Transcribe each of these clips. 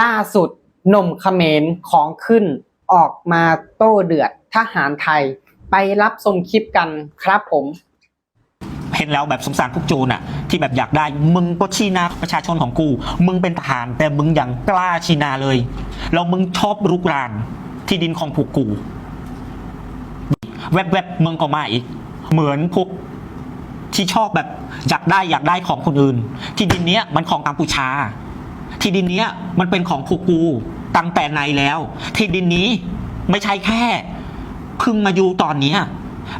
ล่าสุดหนุ่มเขมรของขึ้นออกมาโต้เดือดทหารไทย ไปรับชมคลิปกันครับผมเห็นแล้วแบบสงสารพวกโจรอะที่แบบอยากได้มึงก็ชี้หน้าประชาชนของกู มึงเป็นทหาร แต่มึงยังกล้าชี้หน้าเลยแล้วมึงชอบรุกรานที่ดินของพวกกู แวบๆมึงก็มาอีก เหมือนพวกที่ชอบแบบอยากได้อยากได้ของคนอื่น ที่ดินเนี้ยมันของกัมพูชา ที่ดินเนี้ยมันเป็นของพวกกูตั้งแต่ไหนแล้ว ที่ดินนี้ไม่ใช่แค่เพิ่งมาอยู่ตอนเนี้ย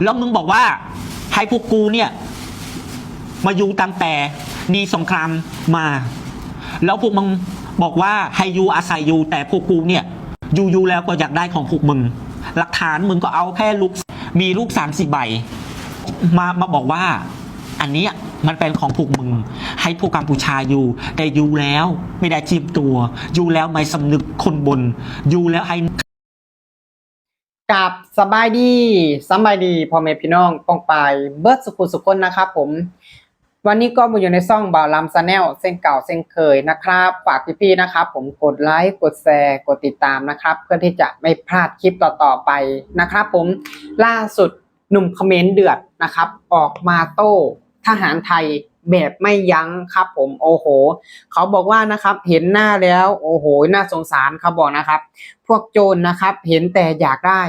แล้วมึงบอกว่าให้พวกกูเนี่ย มาอยู่ตั้งแต่มีสงครามมา แล้วพวกมึงบอกว่าให้อยู่อาศัยอยู่แต่พวกกูเนี่ยอยู่อยู่แล้วก็อยากได้ของพวกมึง หลักฐานมึงก็เอาแค่ลูกมีลูกสามสิบใบมามาบอกว่า อันนี้ มันเป็นของพวกมึง ให้พวกกัมพูชาอยู่ แต่อยู่แล้วไม่ได้จีบตัว อยู่แล้วไม่สำนึกคนบน อยู่แล้วให้กับสบายดีสบายดีพ่อแม่พี่น้องป้องไปเบิร์ดสุขุสุคนนะครับผม วันนี้ก็มาอยู่ในซ่องบ่าวลำซาแนลเส้นเก่าเส้นเคยนะครับฝากพี่ๆนะครับ ผมกดไลค์กดแชร์กดติดตามนะครับ เพื่อที่จะไม่พลาดคลิปต่อๆไปนะครับ ผมล่าสุดหนุ่มเขมรเดือดนะครับ ออกมาโต้ ทหารไทยแบบไม่ยั้งครับผมโอ้โห เขาบอกว่านะครับเห็นหน้าแล้วโอ้โหน่าสงสารเขาบอกนะครับ พวกโจรนะครับ เห็นแต่อยากได้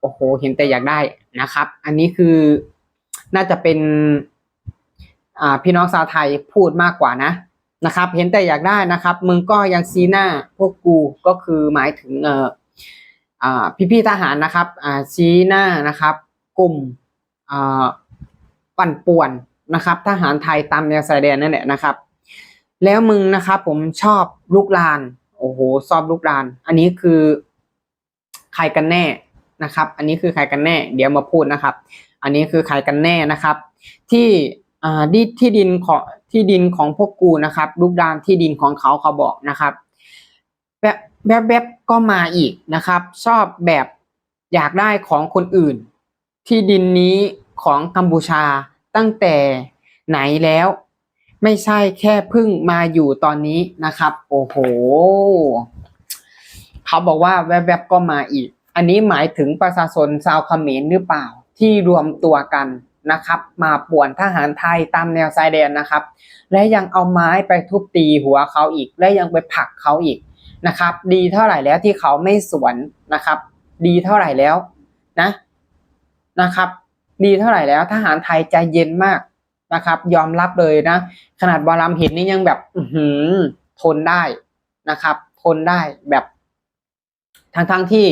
โอ้โห เห็นแต่อยากได้นะครับ อันนี้คือน่าจะเป็นอ่าพี่น้องชาวไทยพูดมากกว่านะนะครับ เห็นแต่อยากได้นะครับ มึงก็ยังซีหน้าพวกกูก็คือหมายถึงเอ่ออ่พี่ๆทหารนะครับอ่าชี้หน้านะครับ กลุ่มอ่าปั่นป่วน นะครับ ทหารไทยตามแนวชายแดนนั่นแหละนะครับ แล้วมึงนะครับผมชอบลูกลาน โอ้โหชอบลูกลาน อันนี้คือใครกันแน่นะครับ อันนี้คือใครกันแน่ เดี๋ยวมาพูดนะครับ อันนี้คือใครกันแน่นะครับ ที่อ่าดิที่ดินของที่ดินของพวกกูนะครับ ลูกดานที่ดินของเขาเขาบอกนะครับแบบแบบแบบก็มาอีกนะครับ ชอบแบบอยากได้ของคนอื่น ที่ดินนี้ของกัมพูชา ตั้งแต่ไหนแล้ว ไม่ใช่แค่เพิ่งมาอยู่ตอนนี้นะครับ โอ้โหเขาบอกว่าแวบๆก็มาอีก อันนี้หมายถึงประชาชนชาวเขมรหรือเปล่า ที่รวมตัวกันนะครับ มาป่วนทหารไทยตามแนวชายแดนนะครับ และยังเอาไม้ไปทุบตีหัวเขาอีก และยังไปผลักเขาอีกนะครับ ดีเท่าไหร่แล้วที่เขาไม่สวนนะครับ ดีเท่าไหร่แล้วนะนะครับ ดีเท่าไหร่แล้ว ทหารไทยใจเย็นมากนะครับ ยอมรับเลยนะ ขนาดบอลลัมเห็นนี่ยังแบบอือหือทนได้นะครับ ทนได้แบบทั้งทั้งๆที่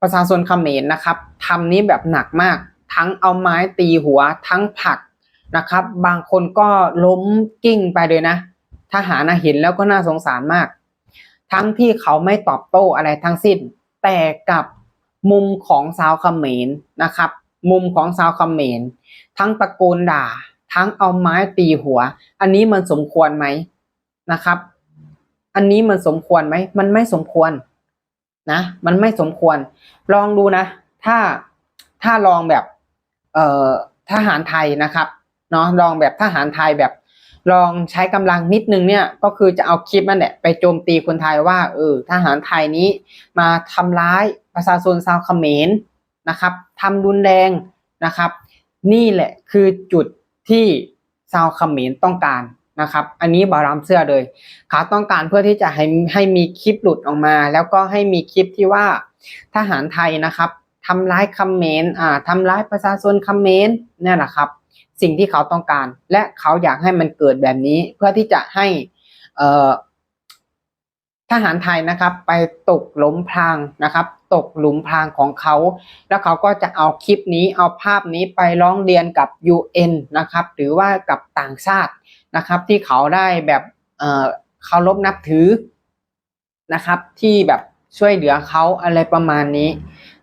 ประชาชนเขมรนะครับทำนี้แบบหนักมาก ทั้งเอาไม้ตีหัวทั้งผลักนะครับ บางคนก็ล้มกิ้งไปเลยนะทหารเห็นแล้วก็น่าสงสารมาก ทั้งที่เขาไม่ตอบโต้อะไรทั้งสิ้น แต่กับ มุมของชาวเขมรนะครับ มุมของชาวเขมรทั้งตะโกนด่า ทั้งเอาไม้ตีหัว อันนี้มันสมควรไหมนะครับ อันนี้มันสมควรไหมมันไม่สมควรนะ มันไม่สมควร ลองดูนะ ถ้าถ้าลองแบบเอ่อทหารไทยนะครับเนาะลองแบบทหารไทยแบบ ลองใช้กำลังนิดนึงเนี่ยก็คือจะเอาคลิปนั่นแหละไปโจมตีคนไทยว่าเออทหารไทยนี้มาทำร้าย ประชาชนชาวเขมรนะครับทำรุนแรงนะครับ นี่แหละคือจุดที่ชาวเขมรต้องการนะครับ อันนี้บารามเสื้อเลยเขาต้องการเพื่อที่จะให้ให้มีคลิปหลุดออกมา แล้วก็ให้มีคลิปที่ว่าทหารไทยนะครับทำร้ายเขมรอ่าทำร้ายประชาชนเขมรเนี่ยแหละครับ สิ่งที่เขาต้องการ และเขาอยากให้มันเกิดแบบนี้เพื่อที่จะให้เอ่อ ทหารไทยนะครับไปตกหลุมพรางนะครับ ตกหลุมพรางของเขา แล้วเขาก็จะเอาคลิปนี้เอาภาพนี้ไปร้องเรียนกับ UN นะครับหรือว่ากับต่างชาตินะครับ ที่เขาได้แบบเออเคารพนับถือนะครับ ที่แบบช่วยเหลือเขาอะไรประมาณนี้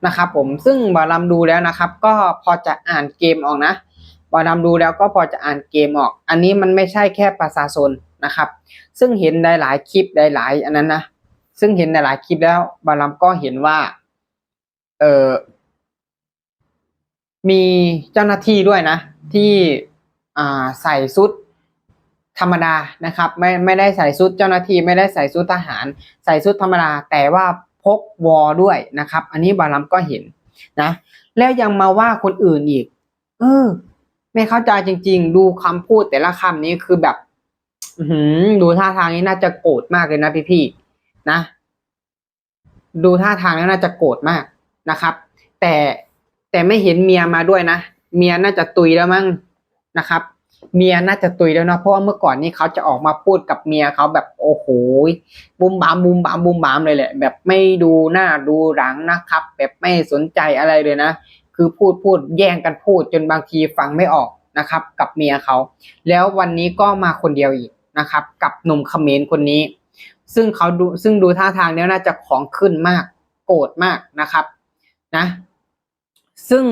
นะครับ ผมซึ่งบาลัมดูแล้วนะครับ ก็พอจะอ่านเกมออกนะบาลัมดูแล้วก็พอจะอ่านเกมออก อันนี้มันไม่ใช่แค่ประชาชน นะครับ ซึ่งเห็นหลายๆคลิปหลายๆอันนั้นนะซึ่งเห็นหลายๆคลิปแล้วบาลัมก็เห็นว่า เออมีเจ้าหน้าที่ด้วยนะ ที่อ่าใส่ชุดธรรมดานะครับ ไม่ไม่ได้ใส่ชุดเจ้าหน้าที่ไม่ได้ใส่ชุดทหาร ใส่ชุดธรรมดา แต่ว่าพกวอด้วยนะครับ อันนี้บาลัมก็เห็นนะ แล้วยังมาว่าคนอื่นอีก เออ ไม่เข้าใจจริง ๆ ดูคำพูดแต่ละคำนี้คือแบบ หือดูท่าทางนี้น่าจะโกรธมากเลยนะพี่ๆนะ ดูท่าทางแล้วน่าจะโกรธมากนะครับ แต่แต่ไม่เห็นเมียมาด้วยนะเมียน่าจะตุยแล้วมั้งนะครับ เมียน่าจะตุยแล้วนะเพราะว่าเมื่อก่อนนี้เขาจะออกมาพูดกับเมียเขาแบบโอ้โหบุมบามบุมบามบุมบามเลยแหละ แบบไม่ดูหน้าดูหลังนะครับ แบบไม่สนใจอะไรเลยนะคือพูดพูดแย่งกันพูดจนบางทีฟังไม่ออกนะครับ กับเมียเขา แล้ววันนี้ก็มาคนเดียวอีก นะครับ กับหนุ่มเขมรคนนี้ ซึ่งเขาดูซึ่งดูท่าทางแล้วน่าจะของขึ้นมาก โกรธมากนะครับนะ ซึ่ง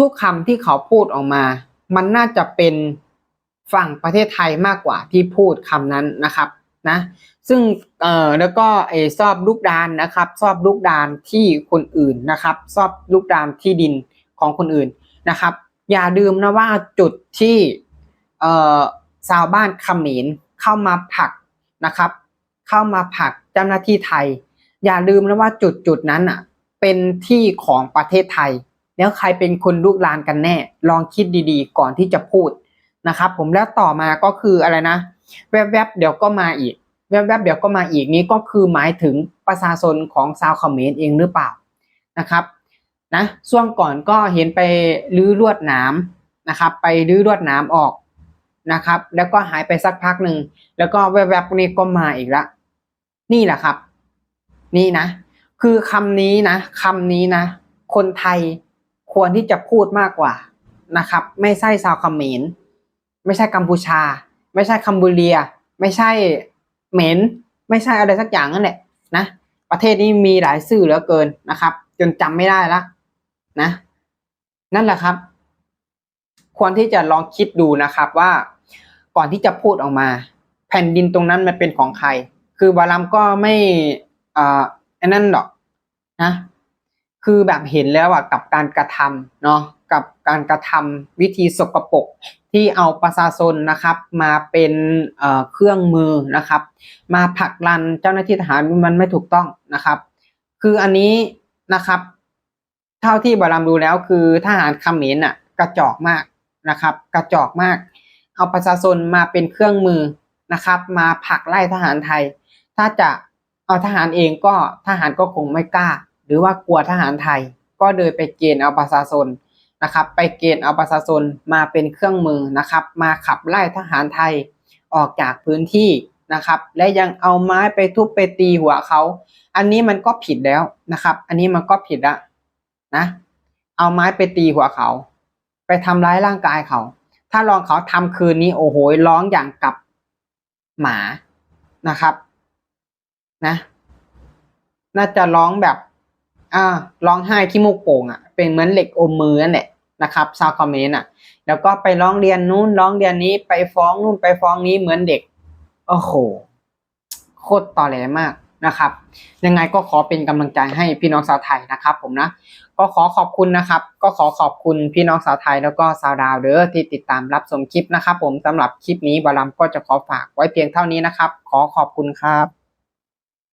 ทุกๆคำที่เขาพูดออกมา มันน่าจะเป็นฝั่งประเทศไทยมากกว่าที่พูดคำนั้นนะครับนะ ซึ่งเอ่อแล้วก็ไอ้ซอบลูกดานนะครับ ซอบลูกดานที่คนอื่นนะครับ ซอบลูกดานที่ดินของคนอื่นนะครับ อย่าลืมนะว่าจุดที่เอ่อ ชาวบ้านเขมรเข้ามาผลักนะครับ เข้ามาผลักเจ้าหน้าที่ไทย อย่าลืมนะว่าจุดจุดนั้นอะเป็นที่ของประเทศไทย แล้วใครเป็นคนลุกลานกันแน่ ลองคิดดีๆ ก่อนที่จะพูดนะครับ ผมแล้วต่อมาก็คืออะไรนะ แวบๆเดี๋ยวก็มาอีก แวบๆเดี๋ยวก็มาอีกนี้ก็คือหมายถึงประชาชนของชาวเขมรเองหรือเปล่านะครับนะช่วงก่อนก็เห็นไปรื้อลวดหนามนะครับ ไปรื้อลวดหนามออก นะครับ แล้วก็หายไปสักพักหนึ่ง แล้วก็แวบๆนี้ก็มาอีกละ นี่แหละครับ นี่นะ คือคำนี้นะคำนี้นะ คนไทยควรที่จะพูดมากกว่านะครับ ไม่ใช่ชาวเขมรไม่ใช่กัมพูชา ไม่ใช่คัมบูเรีย ไม่ใช่เหม็นไม่ใช่อะไรสักอย่างนั่นแหละนะประเทศนี้มีหลายชื่อเหลือเกินนะครับ จนจำไม่ได้ละนะ นั่นแหละครับ ควรที่จะลองคิดดูนะครับว่า ก่อนที่จะพูดออกมา แผ่นดินตรงนั้นมันเป็นของใคร คือบาลัมก็ไม่อ่าอันนั้นหรอกนะคือแบบเห็นแล้วอะกับการกระทำเนาะกับการกระทำวิธีสกปรกที่เอาประชาชนนะครับ มาเป็นเเครื่องมือนะครับ มาผลักดันเจ้าหน้าที่ทหารมันไม่ถูกต้องนะครับ คืออันนี้นะครับ เท่าที่บารามดูแล้วคือทหารเขมรน่ะกระจอกมากนะครับ กระจอกมาก เอาประชาชนมาเป็นเครื่องมือนะครับ มาผลักไล่ทหารไทย ถ้าจะเอาทหารเองก็ทหารก็คงไม่กล้า หรือว่ากลัวทหารไทย ก็เดินไปเกณฑ์เอาประชาชนนะครับ ไปเกณฑ์เอาประชาชนมาเป็นเครื่องมือนะครับ มาขับไล่ทหารไทยออกจากพื้นที่นะครับ และยังเอาไม้ไปทุบไปตีหัวเขา อันนี้มันก็ผิดแล้วนะครับ อันนี้มันก็ผิดละนะ เอาไม้ไปตีหัวเขา ไปทำร้ายร่างกายเขา ถ้าลองเขาทำคืนนี้โอ้โหร้องอย่างกับหมานะครับ นะ น่าจะร้องแบบอ่าร้องไห้ขี้มูกโป่งอะ เป็นเหมือนเหล็กอมมือนั่นแหละนะครับซาวคอมเมนต์อะ แล้วก็ไปร้องเรียนนู้นร้องเรียนนี้ไปฟ้องนู่นไปฟ้องนี้เหมือนเด็ก โอ้โห โคตรต่อแหลมาก นะครับ ยังไงก็ขอเป็นกำลังใจให้พี่น้องชาวไทยนะครับ ผมนะ ก็ขอขอบคุณนะครับ ก็ขอขอบคุณพี่น้องชาวไทยแล้วก็ชาวดาวเด้อที่ติดตามรับชมคลิปนะครับ ผมสำหรับคลิปนี้บารัมก็จะขอฝากไว้เพียงเท่านี้นะครับ ขอขอบคุณครับ